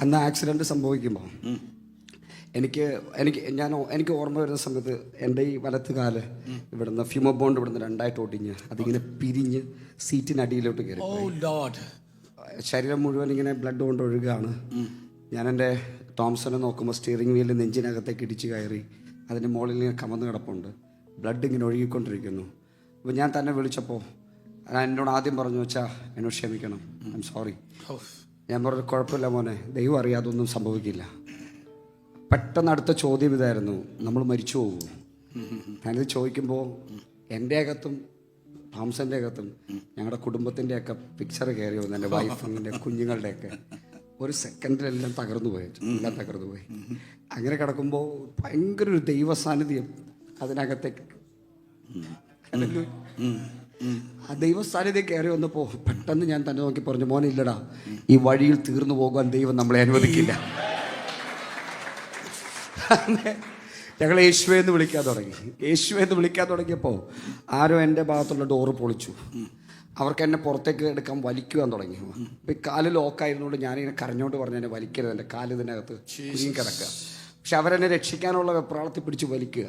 അന്ന് ആക്സിഡന്റ് സംഭവിക്കുമ്പോൾ എനിക്ക് എനിക്ക് ഞാൻ എനിക്ക് ഓർമ്മ വരുന്ന സമയത്ത് എന്റെ ഈ വലത്ത് കാൽ ഇവിടുന്ന് ഫ്യൂമോ ബോണ്ട് ഇവിടുന്ന് രണ്ടായിട്ട് ഒടിഞ്ഞ് അതിങ്ങനെ പിരിഞ്ഞ് സീറ്റിനടിയിലോട്ട് കയറി ലോഡ് ശരീരം മുഴുവൻ ഇങ്ങനെ ബ്ലഡ് കൊണ്ട് ഒഴുകുകയാണ് ഞാൻ എന്റെ തോംസനെ നോക്കുമ്പോൾ സ്റ്റിയറിംഗ് വീലിൽ നെഞ്ചിനകത്തേക്ക് ഇടിച്ച് കയറി അതിന്റെ മുകളിൽ ഇങ്ങനെ കമന്ന് കിടപ്പുണ്ട്. ബ്ലഡ് ഇങ്ങനെ ഒഴുകിക്കൊണ്ടിരിക്കുന്നു. അപ്പോൾ ഞാൻ തന്നെ വിളിച്ചപ്പോൾ എന്നോട് ആദ്യം പറഞ്ഞു വെച്ചാൽ എന്നോട് ക്ഷമിക്കണം. ഐ എം സോറി ഞാൻ പറഞ്ഞു കുഴപ്പമില്ല മോനെ ദൈവം അറിയാതെ ഒന്നും സംഭവിക്കില്ല. പെട്ടെന്ന് അടുത്ത ചോദ്യം ഇതായിരുന്നു നമ്മൾ മരിച്ചു പോകുമോ? ഞാനിത് ചോദിക്കുമ്പോൾ എന്റെ അകത്തും താമസന്റെ അകത്തും ഞങ്ങളുടെ കുടുംബത്തിന്റെയൊക്കെ പിക്ചർ കയറി വന്നു എന്റെ വൈഫിന്റെ കുഞ്ഞുങ്ങളുടെയൊക്കെ. ഒരു സെക്കൻഡിലെല്ലാം തകർന്നു പോയി എല്ലാം തകർന്നു പോയി. അങ്ങനെ കിടക്കുമ്പോൾ ഭയങ്കര ഒരു ദൈവ സാന്നിധ്യം അതിനകത്തേക്ക്. ആ ദൈവ സാന്നിധ്യം കയറി വന്നപ്പോൾ പെട്ടെന്ന് ഞാൻ തന്നെ നോക്കി പറഞ്ഞു മോനെ ഇല്ലടാ. ഈ വഴിയിൽ തീർന്നു പോകാൻ ദൈവം നമ്മളെ അനുവദിക്കില്ല. ഞങ്ങൾ യേശുവേ എന്ന് വിളിക്കാൻ തുടങ്ങി. യേശുവേ എന്ന് വിളിക്കാൻ തുടങ്ങിയപ്പോൾ ആരോ എന്റെ ഭാഗത്തുള്ള ഡോറ് പൊളിച്ചു. അവർക്ക് എന്നെ പുറത്തേക്ക് എടുക്കാൻ വലിക്കുവാൻ തുടങ്ങി. അപ്പം ഈ കാൽ ലോക്കായിരുന്നുകൊണ്ട് ഞാനിങ്ങനെ കരഞ്ഞോണ്ട് പറഞ്ഞു എന്നെ വലിക്കരുത് എന്റെ കാൽ ഇതിനകത്ത് കുഞ്ഞി കിടക്കുക. പക്ഷെ അവരെന്നെ രക്ഷിക്കാനുള്ള വെപ്രാളത്തിൽ പിടിച്ച് വലിക്കുക.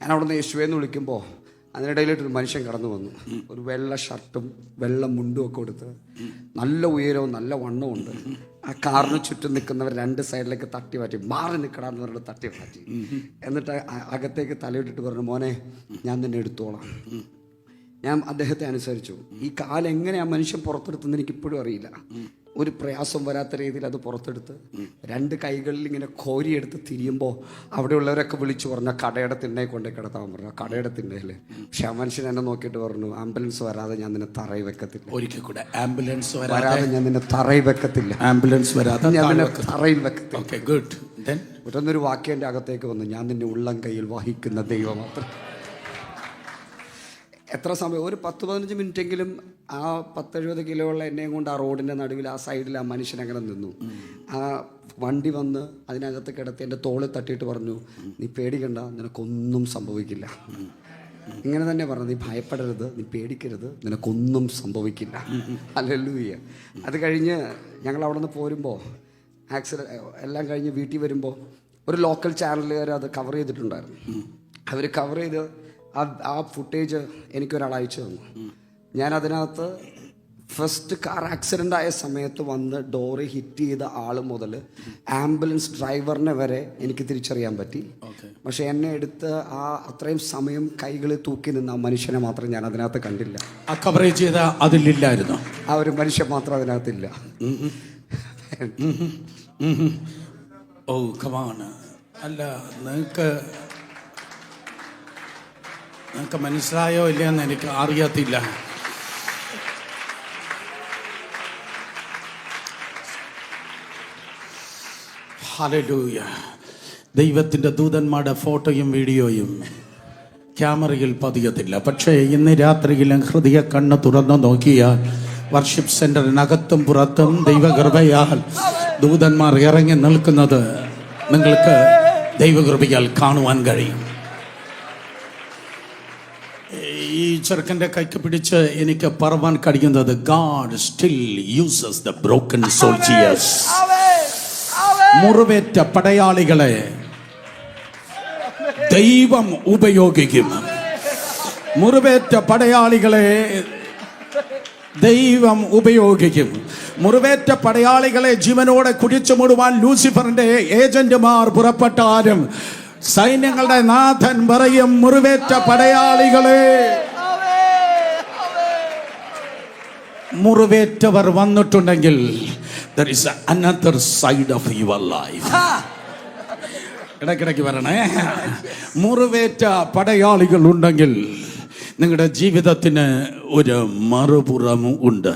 ഞാൻ അവിടുന്ന് നിന്ന് എന്ന് വിളിക്കുമ്പോൾ അതിനിടയിലൊരു മനുഷ്യൻ കടന്നു വന്നു. ഒരു വെള്ള ഷർട്ടും വെള്ള മുണ്ടും ഒക്കെ കൊടുത്ത് നല്ല ഉയരവും നല്ല വണ്ണവും ഉണ്ട്. ആ കാറിന് ചുറ്റും നിൽക്കുന്നവർ രണ്ട് സൈഡിലേക്ക് തട്ടി മാറ്റി മാറി നിൽക്കണമെന്ന് പറഞ്ഞിട്ട് തട്ടി മാറ്റി. എന്നിട്ട് അകത്തേക്ക് തലയിട്ടിട്ട് പറഞ്ഞു മോനെ ഞാൻ നിന്നെ എടുത്തോളാം. ഞാൻ അദ്ദേഹത്തെ അനുസരിച്ചു. ഈ കാലെങ്ങനെ ആ മനുഷ്യൻ പുറത്തെടുത്തെന്ന് എനിക്ക് ഇപ്പോഴും അറിയില്ല. ഒരു പ്രയാസം വരാത്ത രീതിയിൽ അത് പുറത്തെടുത്ത് രണ്ട് കൈകളിൽ ഇങ്ങനെ കോരിയെടുത്ത് തിരിയുമ്പോൾ അവിടെയുള്ളവരൊക്കെ വിളിച്ചു പറഞ്ഞു കടയുടെ തിണ്ണയെ കൊണ്ടേ കിടത്താൻ പറഞ്ഞു. കടയുടെ തിണ്ണയിൽ. പക്ഷെ ആ മനുഷ്യൻ എന്നെ നോക്കിയിട്ട് പറഞ്ഞു ആംബുലൻസ് വരാതെ ഞാൻ നിന്നെ തറയിൽ വെക്കത്തില്ല. ഒരിക്കൽ കൂടെ ആംബുലൻസ് വരാതെ ഞാൻ നിന്നെ തറയിൽ വെക്കത്തില്ല. ആംബുലൻസ് വരാതെ ഞാൻ നിന്നെ തറയിൽ വെക്കത്തില്ല. ഗുഡ് ദെൻ ഒറ്റൊന്നൊരു വാക്യം എന്റെ അകത്തേക്ക് വന്നു ഞാൻ നിന്നെ ഉള്ളം കയ്യിൽ വഹിക്കുന്ന ദൈവം മാത്രം. എത്ര സമയം? ഒരു പത്ത് പതിനഞ്ച് മിനിറ്റെങ്കിലും ആ പത്തെഴുപത് കിലോ ഉള്ള എന്നെയും കൊണ്ട് ആ റോഡിന്റെ നടുവിൽ ആ സൈഡിൽ ആ മനുഷ്യൻ അങ്ങനെ നിന്നു. ആ വണ്ടി വന്ന് അതിനകത്ത് കിടത്തി എന്റെ തോളിൽ തട്ടിയിട്ട് പറഞ്ഞു നീ പേടിക്കണ്ട നിനക്കൊന്നും സംഭവിക്കില്ല. ഇങ്ങനെ തന്നെ പറഞ്ഞു നീ ഭയപ്പെടരുത് നീ പേടിക്കരുത് നിനക്കൊന്നും സംഭവിക്കില്ല. അല്ലല്ലൂയ്യ അത് കഴിഞ്ഞ് ഞങ്ങൾ അവിടെ നിന്ന് പോരുമ്പോൾ ആക്സിഡന്റ് എല്ലാം കഴിഞ്ഞ് വീട്ടിൽ വരുമ്പോൾ ഒരു ലോക്കൽ ചാനലുകാർ അത് കവർ ചെയ്തിട്ടുണ്ടായിരുന്നു. അവർ കവർ ചെയ്ത് ആ ഫുട്ടേജ് എനിക്കൊരാൾ അയച്ചു തന്നു. ഞാൻ അതിനകത്ത് ഫസ്റ്റ് കാർ ആക്സിഡന്റ് ആയ സമയത്ത് വന്ന് ഡോറ് ഹിറ്റ് ചെയ്ത ആൾ മുതൽ ആംബുലൻസ് ഡ്രൈവറിനെ വരെ എനിക്ക് തിരിച്ചറിയാൻ പറ്റി. പക്ഷെ എന്നെ എടുത്ത് ആ അത്രയും സമയം കൈകളിൽ തൂക്കി നിന്ന ആ മനുഷ്യനെ മാത്രം ഞാൻ അതിനകത്ത് കണ്ടില്ല. ആ കവറേജ് ചെയ്ത അതിലില്ലായിരുന്നു? ആ ഒരു മനുഷ്യൻ മാത്രം അതിനകത്തില്ല. ഓ കമാണ് അല്ല നിങ്ങൾക്ക് നിങ്ങൾക്ക് മനസ്സിലായോ ഇല്ലയെന്ന് എനിക്ക് അറിയത്തില്ല. ഹലൂയ ദൈവത്തിന്റെ ദൂതന്മാരുടെ ഫോട്ടോയും വീഡിയോയും ക്യാമറയിൽ പതിയത്തില്ല. പക്ഷേ ഇന്ന് രാത്രിയിലും ഹൃദയ കണ്ണ് തുറന്നു നോക്കിയാൽ വർഷിപ്പ് സെന്ററിനകത്തും പുറത്തും ദൈവകൃപയാൽ ദൂതന്മാർ ഇറങ്ങി നിൽക്കുന്നത് നിങ്ങൾക്ക് ദൈവകൃപയാൽ കാണുവാൻ കഴിയും. ഈ ചെറുക്കന്റെ കൈക്ക് പിടിച്ച് എനിക്ക് പറവാൻ കഴിയുന്നത് God still uses the broken soldiers മുറിവേറ്റ പടയാളികളെ ദൈവം ഉപയോഗിക്കും. മുറിവേറ്റ പടയാളികളെ ദൈവം ഉപയോഗിക്കും. മുറിവേറ്റ പടയാളികളെ ജീവനോടെ കുടിച്ചു മൂടുവാൻ ലൂസിഫറിന്റെ ഏജന്റുമാർ പുറപ്പെട്ടാലും സൈന്യങ്ങളുടെ നാഥൻ പറയും മുറിവേറ്റ പടയാളികളെ. മുറിവേറ്റവർ വന്നിട്ടുണ്ടെങ്കിൽ there is another side of your life ഇടയ്ക്കിടയ്ക്ക് വരണേ മുറിവേറ്റ പടയാളികൾ ഉണ്ടെങ്കിൽ നിങ്ങളുടെ ജീവിതത്തിന് ഒരു മറുപുറം ഉണ്ട്